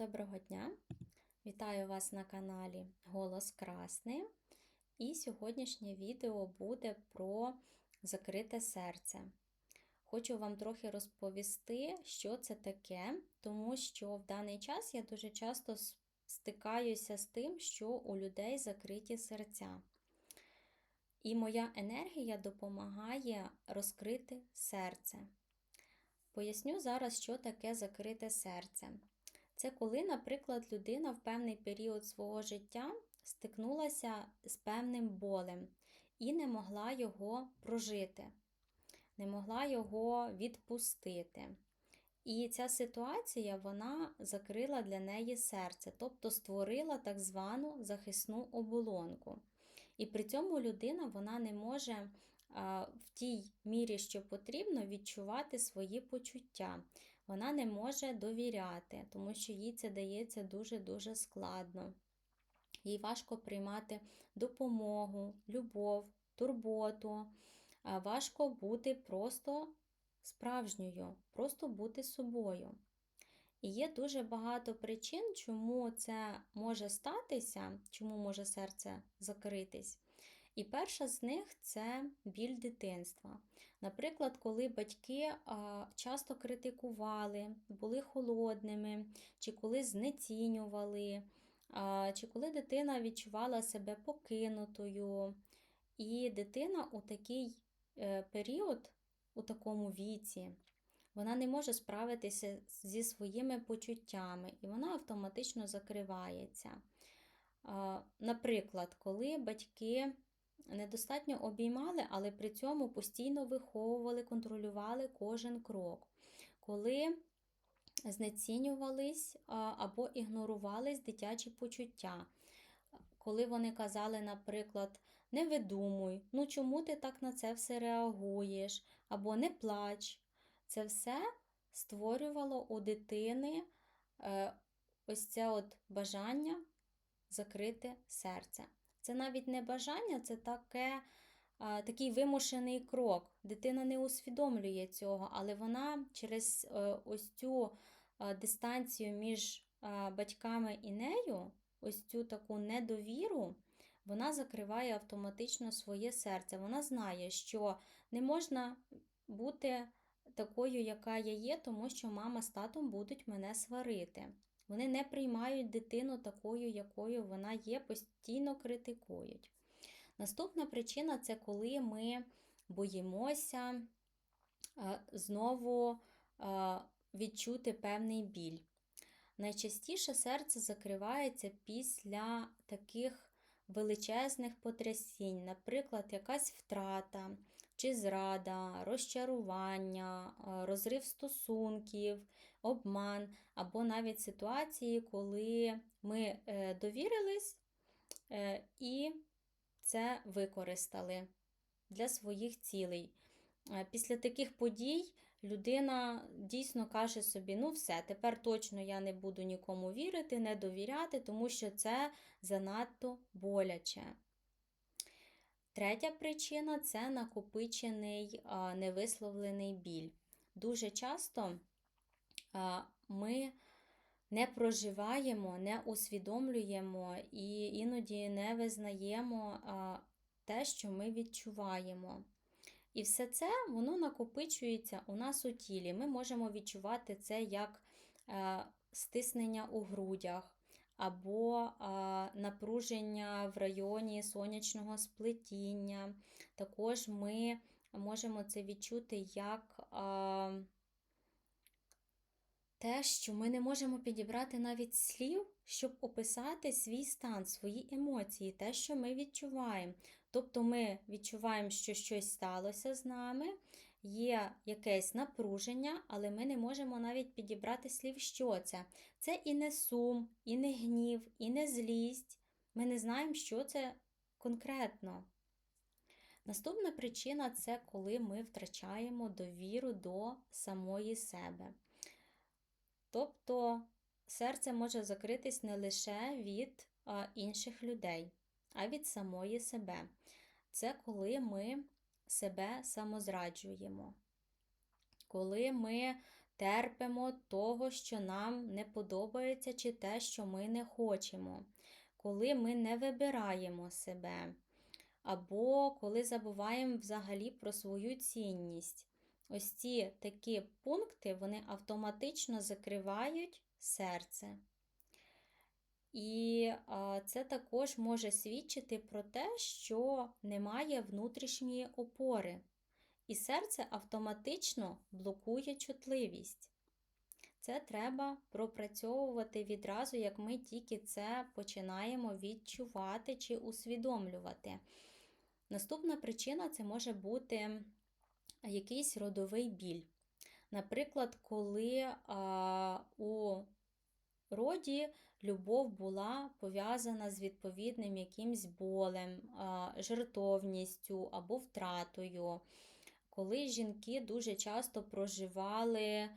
Доброго дня! Вітаю вас на каналі Голос Красний. І сьогоднішнє відео буде про закрите серце. Хочу вам трохи розповісти, що це таке, тому що в даний час я дуже часто стикаюся з тим, що у людей закриті серця. І моя енергія допомагає розкрити серце. Поясню зараз, що таке закрите серце. Це коли, наприклад, людина в певний період свого життя стикнулася з певним болем і не могла його прожити, не могла його відпустити. І ця ситуація вона закрила для неї серце, тобто створила так звану захисну оболонку. І при цьому людина вона не може в тій мірі, що потрібно, відчувати свої почуття вона не може довіряти, тому що їй це дається дуже-дуже складно. Їй важко приймати допомогу, любов, турботу. Важко бути просто справжньою, просто бути собою. І є дуже багато причин, чому це може статися, чому може серце закритись. І перша з них це біль дитинства. Наприклад, коли батьки часто критикували, були холодними, чи коли знецінювали, чи коли дитина відчувала себе покинутою. І дитина у такий е, період, у такому віці, вона не може справитися зі своїми почуттями, і вона автоматично закривається. Наприклад, коли батьки недостатньо обіймали, але при цьому постійно виховували, контролювали кожен крок. Коли знецінювались або ігнорувались дитячі почуття. Коли вони казали, наприклад, не видумуй, ну чому ти так на це все реагуєш, або не плач. Це все створювало у дитини е, ось це от бажання закрити серце. Це навіть не бажання, це таке, такий вимушений крок. Дитина не усвідомлює цього, але вона через е, ось цю дистанцію між батьками і нею, ось цю таку недовіру, вона закриває автоматично своє серце. Вона знає, що не можна бути такою, яка я є, тому що мама з татом будуть мене сварити. Вони не приймають дитину такою, якою вона є, постійно критикують. Наступна причина це коли ми боїмося знову відчути певний біль. Найчастіше серце закривається після таких величезних потрясінь, наприклад, якась втрата чи зрада, розчарування, е, розрив стосунків, обман, або навіть ситуації, коли ми е, довірились е, і це використали для своїх цілей. Після таких подій людина дійсно каже собі: ну все, тепер точно я не буду нікому вірити, не довіряти, тому що це занадто боляче. Третя причина це накопичений невисловлений біль. Дуже часто ми не проживаємо, не усвідомлюємо і іноді не визнаємо те, що ми відчуваємо. І все це воно накопичується у нас у тілі. Ми можемо відчувати це як е, стиснення у грудях, або напруження в районі сонячного сплетіння. Також ми можемо це відчути як те, що ми не можемо підібрати навіть слів, щоб описати свій стан, свої емоції, те, що ми відчуваємо. Тобто ми відчуваємо, що щось сталося з нами, є якесь напруження, але ми не можемо навіть підібрати слів, що це. Це і не сум, і не гнів, і не злість. Ми не знаємо, що це конкретно. Наступна причина це коли ми втрачаємо довіру до самої себе. Тобто серце може закритись не лише від інших людей, а від самої себе. Це коли ми себе самозраджуємо, коли ми терпимо того, що нам не подобається, чи те, що ми не хочемо, коли ми не вибираємо себе, або коли забуваємо взагалі про свою цінність. Ось ці такі пункти вони автоматично закривають серце. І це також може свідчити про те, що немає внутрішньої опори, і серце автоматично блокує чутливість. Це треба пропрацьовувати відразу, як ми тільки це починаємо відчувати чи усвідомлювати. Наступна причина це може бути якийсь родовий біль. Наприклад, коли а, у роді любов була пов'язана з відповідним якимсь болем, жертовністю або втратою, коли жінки дуже часто проживали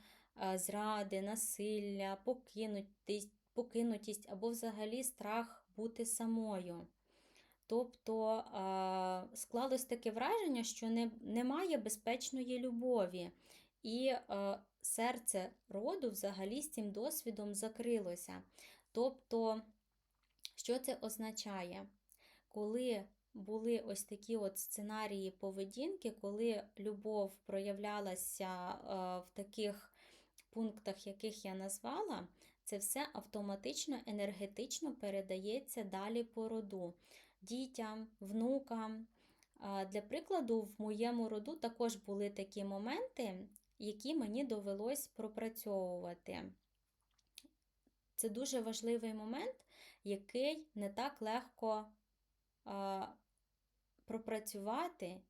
зради, насилля, покинутість, покинутість або взагалі страх бути самою. Тобто склалось таке враження, що не, немає безпечної любові. І серце роду взагалі з цим досвідом закрилося. Тобто, що це означає? Коли були ось такі от сценарії поведінки, коли любов проявлялася в таких пунктах, яких я назвала, це все автоматично енергетично передається далі по роду, дітям, внукам. Для прикладу, в моєму роду також були такі моменти, які мені довелось пропрацьовувати. Це дуже важливий момент, який не так легко а, пропрацювати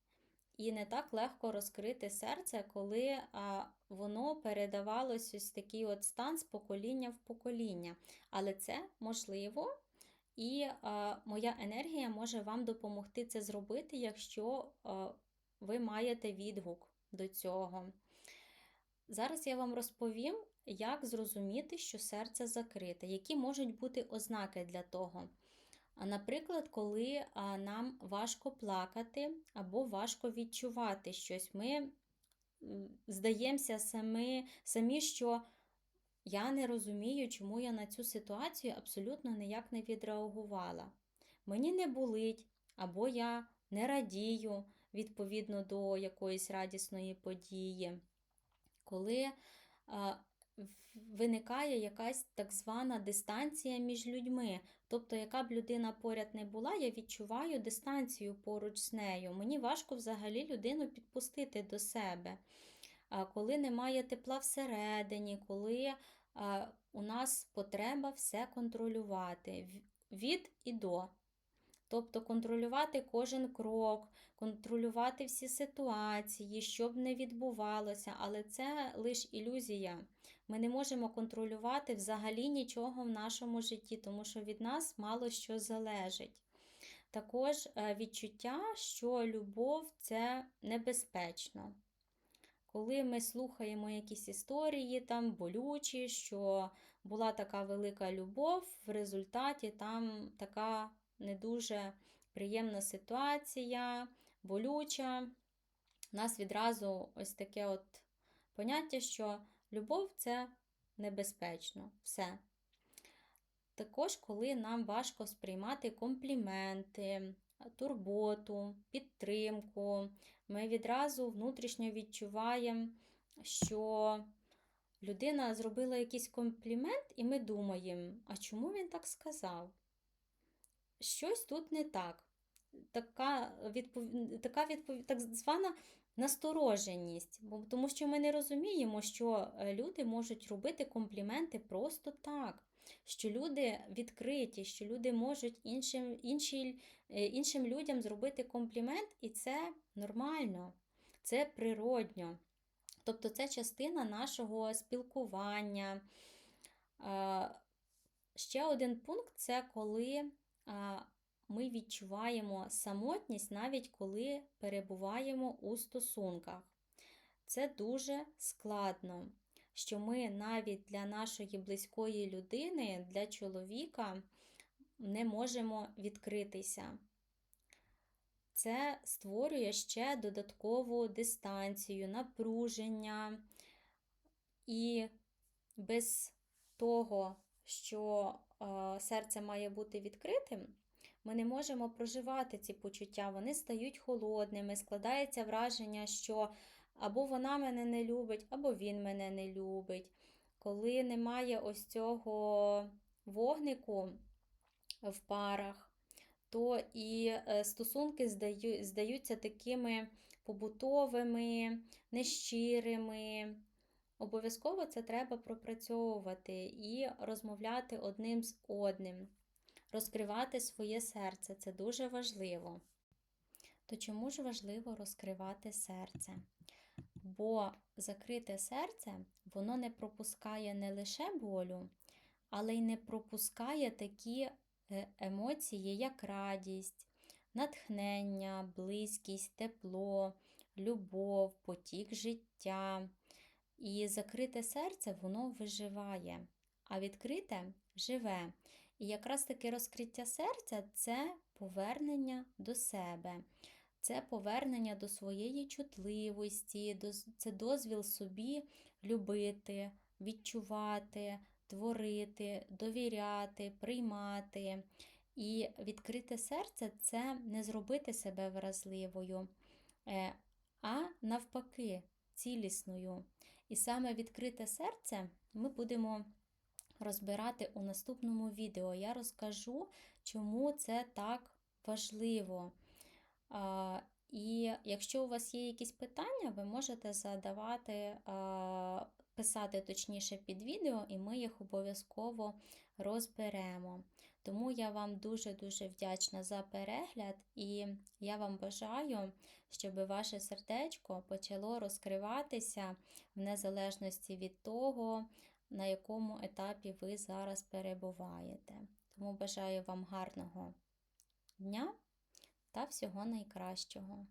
і не так легко розкрити серце, коли а, воно передавалось ось такий от стан з покоління в покоління. Але це можливо, і а, моя енергія може вам допомогти це зробити, якщо а, ви маєте відгук до цього. Зараз я вам розповім, як зрозуміти, що серце закрите, які можуть бути ознаки для того. Наприклад, коли нам важко плакати або важко відчувати щось, ми здаємося самі, самі, що я не розумію, чому я на цю ситуацію абсолютно ніяк не відреагувала. Мені не болить, або я не радію відповідно до якоїсь радісної події. Коли виникає якась так звана дистанція між людьми. Тобто, яка б людина поряд не була, я відчуваю дистанцію поруч з нею. Мені важко взагалі людину підпустити до себе. Коли немає тепла всередині, коли у нас потреба все контролювати від і до. Тобто контролювати кожен крок, контролювати всі ситуації, щоб не відбувалося, але це лише ілюзія. Ми не можемо контролювати взагалі нічого в нашому житті, тому що від нас мало що залежить. Також е, відчуття, що любов це небезпечно. Коли ми слухаємо якісь історії, там болючі, що була така велика любов, в результаті там така не дуже приємна ситуація, болюча. У нас відразу ось таке от поняття, що любов це небезпечно. Все. Також, коли нам важко сприймати компліменти, турботу, підтримку, ми відразу внутрішньо відчуваємо, що людина зробила якийсь комплімент, і ми думаємо, а чому він так сказав? Щось тут не так. Така відпов... така відпов... так звана настороженість, бо тому що ми не розуміємо, що е, люди можуть робити компліменти просто так, що люди відкриті, що люди можуть іншим, інші, е, іншим людям зробити комплімент, і це нормально, це природньо. Тобто це частина нашого спілкування. Ще один пункт це коли ми відчуваємо самотність навіть коли перебуваємо у стосунках. Це дуже складно, що ми навіть для нашої близької людини, для чоловіка не можемо відкритися. Це створює ще додаткову дистанцію, напруження. І без того, що е, серце має бути відкритим, ми не можемо проживати ці почуття. Вони стають холодними, складається враження, що або вона мене не любить, або він мене не любить. Коли немає ось цього вогнику в парах, то і е, стосунки здаю, здаються такими побутовими, нещирими. Обов'язково це треба пропрацьовувати і розмовляти одним з одним, розкривати своє серце це дуже важливо. То чому ж важливо розкривати серце? Бо закрите серце воно не пропускає не лише болю, але й не пропускає такі е, емоції, як радість, натхнення, близькість, тепло, любов, потік життя. І закрите серце воно виживає, а відкрите живе. І якраз таке розкриття серця це повернення до себе, це повернення до своєї чутливості, це дозвіл собі любити, відчувати, творити, довіряти, приймати. І відкрите серце це не зробити себе вразливою, е, а навпаки, цілісною. І саме відкрите серце ми будемо розбирати у наступному відео. Я розкажу, чому це так важливо. І якщо у вас є якісь питання, ви можете задавати, писати точніше під відео, і ми їх обов'язково розберемо. Тому я вам дуже-дуже вдячна за перегляд, і я вам бажаю, щоб ваше сердечко почало розкриватися в незалежності від того, на якому етапі ви зараз перебуваєте. Тому бажаю вам гарного дня та всього найкращого.